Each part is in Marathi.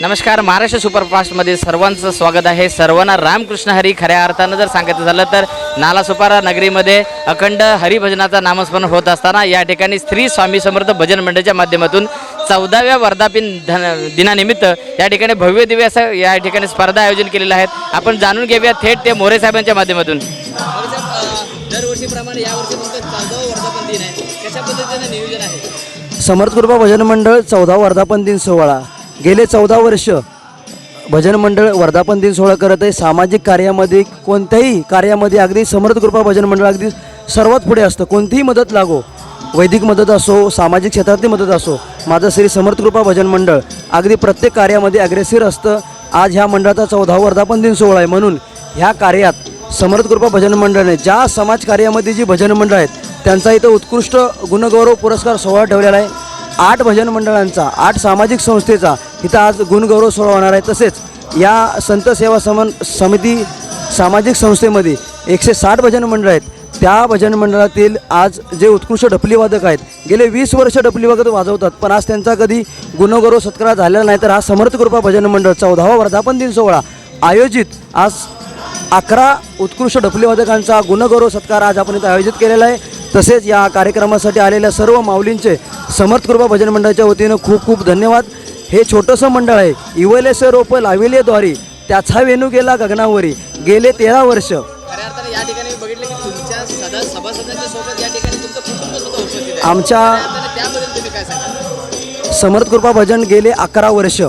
नमस्कार महाराष्ट्र सुपरफास्टमध्ये सर्वांचं स्वागत आहे. सर्वांना रामकृष्ण हरी खऱ्या अर्थानं जर सांगायचं झालं तर नालासोपारा नगरीमध्ये अखंड हरिभजनाचा नामस्मरण होत असताना या ठिकाणी श्री स्वामी समर्थ भजन मंडळाच्या माध्यमातून चौदाव्या वर्धापन धन दिनानिमित्त या ठिकाणी भव्य दिव्य असं या ठिकाणी स्पर्धा आयोजन केलेलं आहे. आपण जाणून घेऊया थेट ते मोरे साहेबांच्या माध्यमातून. दरवर्षीप्रमाणे यावर्षी चौदावा वर्धापन दिन आहे. कशा पद्धतीने नियोजन आहे? समर्थ कृपा भजन मंडळ चौदा वर्धापन दिन सोहळा. गेले चौदा वर्ष भजन मंडळ वर्धापन दिन सोहळा करत आहे. सामाजिक कार्यामध्ये कोणत्याही कार्यामध्ये अगदी समर्थ कृपा भजन मंडळ अगदी सर्वात पुढे असतं. कोणतीही मदत लागो वैदिक मदत असो सामाजिक क्षेत्रातली मदत असो माझं श्री समर्थ कृपा भजन मंडळ अगदी प्रत्येक कार्यामध्ये अग्रेसिर असतं. आज ह्या मंडळाचा चौदा वर्धापन दिन सोहळा आहे. म्हणून ह्या कार्यात समर्थ कृपा भजन मंडळाने ज्या समाज कार्यामध्ये जी भजन मंडळ आहेत त्यांचा इथं उत्कृष्ट गुणगौरव पुरस्कार सोहळा ठेवलेला आहे. आठ भजन मंडळांचा आठ सामाजिक संस्थेचा इथं आज गुणगौरव सोहळा होणार आहे. तसेच या संत सेवा समन समिती सामाजिक संस्थेमध्ये एकशे साठ भजन मंडळ आहेत. त्या भजन मंडळातील आज जे उत्कृष्ट डपलीवादक आहेत गेले वीस वर्ष डपलीवादक वाजवतात पण आज त्यांचा कधी गुणगौरव सत्कार झालेला नाही तर हा समर्थ कृपा भजन मंडळ चौदावा वर्धापन दिन सोहळा आयोजित आज अकरा उत्कृष्ट डपलीवादकांचा गुणगौरव सत्कार आज आपण इथं आयोजित केलेला आहे. तसेच या कार्यक्रमासाठी आलेल्या सर्व माऊलींचे समर्थ कृपा भजन मंडळाच्या वतीनं खूप खूप धन्यवाद. हे छोटंसं मंडळ आहे इवलेसे रोप लाविले द्वारी त्याचा वेणू गेला गगनावरी गेले तेरा वर्ष. खऱ्या अर्थाने या ठिकाणी मी बघितलं की तुमच्या सदा सभासदांच्या सोबत या ठिकाणी तुमचं कुटुंब सुद्धा उपस्थित आहे आमच्या त्याबद्दल तुम्ही काय समर्थ कृपा भजन गेले अकरा वर्ष.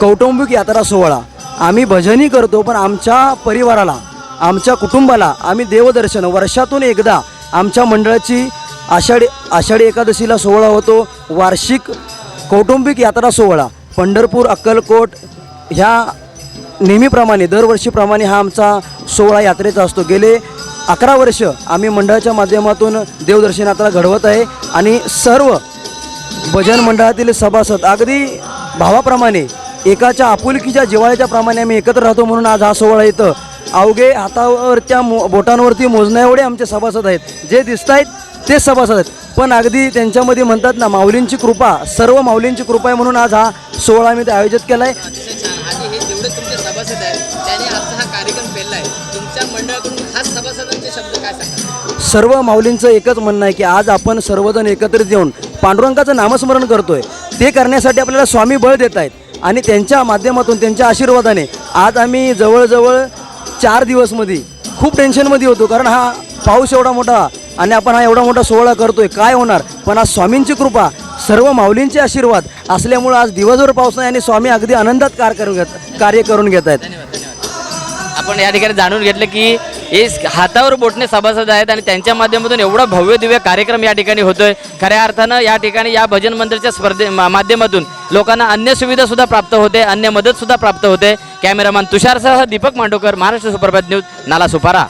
कौटुंबिक यात्रा सोहळा. आम्ही भजनही करतो पण आमच्या परिवाराला आमच्या कुटुंबाला आम्ही देवदर्शन वर्षातून एकदा आमच्या मंडळाची आषाढी आषाढी एकादशीला सोहळा होतो. वार्षिक कौटुंबिक यात्रा सोहळा. पंढरपूर अक्कलकोट ह्या नेहमीप्रमाणे दरवर्षीप्रमाणे हा आमचा सोहळा यात्रेचा असतो. गेले अकरा वर्ष आम्ही मंडळाच्या माध्यमातून देवदर्शन यात्रा घडवत आहे आणि सर्व भजन मंडळातील सभासद अगदी भावाप्रमाणे एकाच्या आपुलकीच्या जिवाळ्याच्या प्रमाणे आम्ही एकत्र राहतो म्हणून आज हा सोहळा येतं अवघे हातावरच्या मो बोटांवरती मोजण्या एवढे आमचे सभासद आहेत. जे दिसत आहेत तेच सभासद आहेत. पण अगदी त्यांच्यामध्ये म्हणतात ना माऊलींची कृपा सर्व माऊलींची कृपा आहे म्हणून आज हा सोहळा आम्ही आयोजित केला आहे सर्व माऊलींचं एकच म्हणणं आहे की आज आपण सर्वजण एकत्रित येऊन पांडुरंगाचं नामस्मरण करतोय. ते करण्यासाठी आपल्याला स्वामी बळ देत आहेत आणि त्यांच्या माध्यमातून त्यांच्या आशीर्वादाने आज आम्ही जवळजवळ चार दिवसमध्ये खूप टेन्शनमध्ये होतो कारण हा पाऊस एवढा मोठा आणि आपण हा एवढा मोठा सोहळा करतोय काय होणार? पण आज स्वामींची कृपा सर्व माऊलींचे आशीर्वाद असल्यामुळे आज दिवसभर पाऊस नाही आणि स्वामी अगदी आनंदात कार्य करून घेत कार्य करून घेत आहेत आपण या ठिकाणी जाणून घेतलं की हे हातावर बोटणे सभासद आहेत आणि त्यांच्या माध्यमातून एवढा भव्य दिव्य कार्यक्रम या ठिकाणी होतोय. खऱ्या अर्थानं या ठिकाणी या भजन मंदिरच्या स्पर्धे माध्यमातून लोकांना अन्य सुविधा सुद्धा प्राप्त होते अन्य मदत सुद्धा प्राप्त होते. कॅमेरामॅन तुषारसह दीपक मांडोकर महाराष्ट्र सुपरभात न्यूज नाला सुपारा